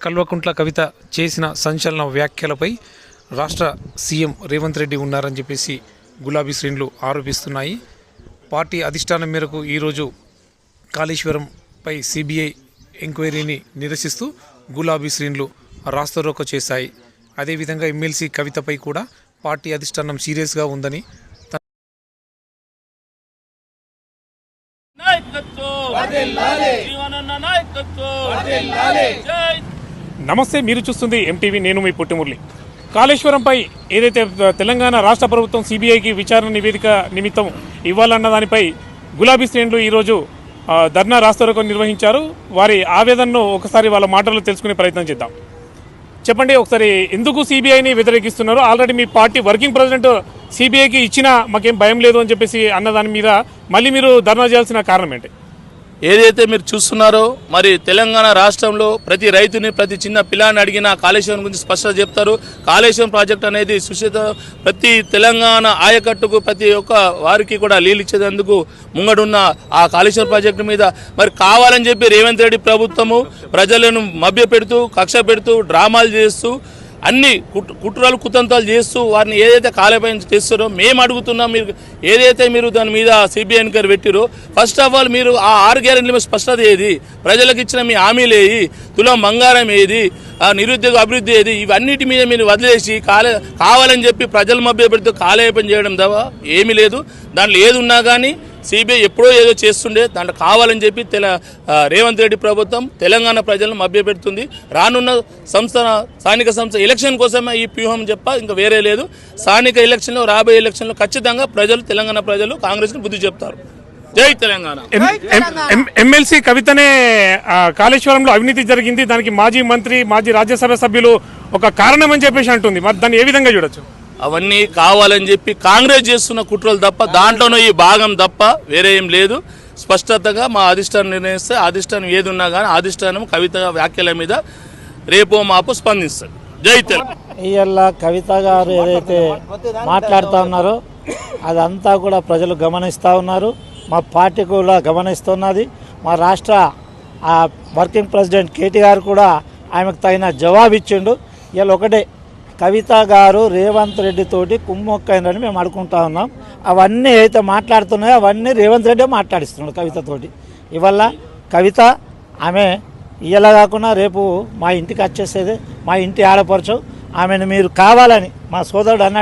కల్వకుంట్ల కవిత చేసిన సంచలన వ్యాఖ్యలపై రాష్ట్ర సీఎం రేవంత్ రెడ్డి ఉన్నారని చెప్పేసి గులాబీ శ్రేణులు ఆరోపిస్తున్నాయి. పార్టీ అధిష్టానం మేరకు ఈరోజు కాళేశ్వరంపై సిబిఐ ఎంక్వైరీని నిరసిస్తూ గులాబీ శ్రేణులు రాస్తారోకో చేశాయి. అదేవిధంగా ఎమ్మెల్సీ కవితపై కూడా పార్టీ అధిష్టానం సీరియస్గా ఉందని నాయకత్వం! జీవనన్న నాయకత్వం! జై నమస్తే మీరు చూస్తుంది ఎంటీవీ నేను మీ పుట్టిమురళి. కాళేశ్వరంపై ఏదైతే తెలంగాణ రాష్ట్ర ప్రభుత్వం సిబిఐకి విచారణ నివేదిక నిమిత్తం ఇవ్వాలన్న దానిపై గులాబీ శ్రేణులు ఈరోజు ధర్నా రాస్తారోకం నిర్వహించారు. వారి ఆవేదనను ఒకసారి వాళ్ళ మాటల్లో తెలుసుకునే ప్రయత్నం చేద్దాం. చెప్పండి ఒకసారి ఎందుకు సిబిఐని వ్యతిరేకిస్తున్నారు? ఆల్రెడీ మీ పార్టీ వర్కింగ్ ప్రెసిడెంట్ సిబిఐకి ఇచ్చినా మాకేం భయం లేదు అని చెప్పేసి అన్న దాని మీద మళ్ళీ మీరు ధర్నా చేయాల్సిన కారణం ఏంటి? ఏదైతే మీరు చూస్తున్నారో మరి తెలంగాణ రాష్ట్రంలో ప్రతి రైతుని ప్రతి చిన్న పిల్లాన్ని అడిగినా కాళేశ్వరం గురించి స్పష్టత చెప్తారు. కాళేశ్వరం ప్రాజెక్ట్ అనేది సుశీత ప్రతి తెలంగాణ ఆయకట్టుకు ప్రతి ఒక్క వారికి కూడా నీళ్ళు ఇచ్చేందుకు ముంగడున్న ఆ కాళేశ్వరం ప్రాజెక్టు మీద. మరి కావాలని చెప్పి రేవంత్ రెడ్డి ప్రభుత్వము ప్రజలను మభ్యపెడుతూ కక్ష పెడుతూ డ్రామాలు చేస్తూ అన్ని కుట్ కుట్రలు కుతంత్రాలు చేస్తూ వారిని ఏదైతే కాలేపై చేస్తారో మేము అడుగుతున్నాం మీరు ఏదైతే మీరు దాని మీద సిబిఐ ఎన్క్వైరీ పెట్టిరో ఫస్ట్ ఆఫ్ ఆల్ మీరు ఆ ఆరు గ్యారెంటీ మీద స్పష్టత ఏది? ప్రజలకు ఇచ్చిన మీ హామీలు ఏది? తులం బంగారం ఏది? ఆ నిరుద్యోగ అభివృద్ధి ఏది? ఇవన్నిటి మీద మీరు వదిలేసి కాలే కావాలని చెప్పి ప్రజల మభ్య పెడుతూ కాలేపం చేయడం తప్ప ఏమీ లేదు. దాంట్లో ఏది ఉన్నా కానీ సిబిఐ ఎప్పుడో ఏదో చేస్తుండే దాంట్లో కావాలని చెప్పి తెల రేవంత్ రెడ్డి ప్రభుత్వం తెలంగాణ ప్రజలను మభ్యపెడుతుంది. రానున్న సంస్థ స్థానిక సంస్థ ఎలక్షన్ కోసమే ఈ వ్యూహం చెప్ప ఇంకా వేరే లేదు. స్థానిక ఎలక్షన్లో రాబోయే ఎలక్షన్లో ఖచ్చితంగా ప్రజలు తెలంగాణ ప్రజలు కాంగ్రెస్ని బుద్ధి చెప్తారు. జై తెలంగాణ. ఎమ్మెల్సీ కవితనే కాళేశ్వరంలో అవినీతి జరిగింది. దానికి మాజీ మంత్రి మాజీ రాజ్యసభ సభ్యులు ఒక కారణం అని చెప్పేసి అంటుంది. మరి దాన్ని ఏ విధంగా చూడొచ్చు? అవన్నీ కావాలని చెప్పి కాంగ్రెస్ చేస్తున్న కుట్రలు తప్ప దాంట్లోనూ ఈ భాగం తప్ప వేరే ఏం లేదు. స్పష్టతగా మా అధిష్టానం నిర్ణయిస్తే అధిష్టానం ఏది ఉన్నా కానీ అధిష్టానం కవిత వ్యాఖ్యల మీద రేపో మాపో స్పందిస్తారు జై ఇవాళ కవిత గారు ఏదైతే మాట్లాడుతూ ఉన్నారో అదంతా కూడా ప్రజలు గమనిస్తూ ఉన్నారు. మా పార్టీ కూడా గమనిస్తున్నది. మా రాష్ట్ర ఆ వర్కింగ్ ప్రెసిడెంట్ కేటీ గారు కూడా ఆమెకు తగిన జవాబు ఇచ్చిండు ఇవాళ ఒకటే కవిత గారు రేవంత్ రెడ్డి తోటి కుమ్మొక్కైందని మేము అనుకుంటా ఉన్నాం. అవన్నీ అయితే మాట్లాడుతున్నాయో అవన్నీ రేవంత్ రెడ్డి మాట్లాడిస్తున్నాడు కవితతోటి ఇవల్ల కవిత ఆమె ఇలా కాకుండా రేపు మా ఇంటికి వచ్చేసేది మా ఇంటి ఆడపరచు ఆమెను మీరు కావాలని మా సోదరుడు అన్నట్టు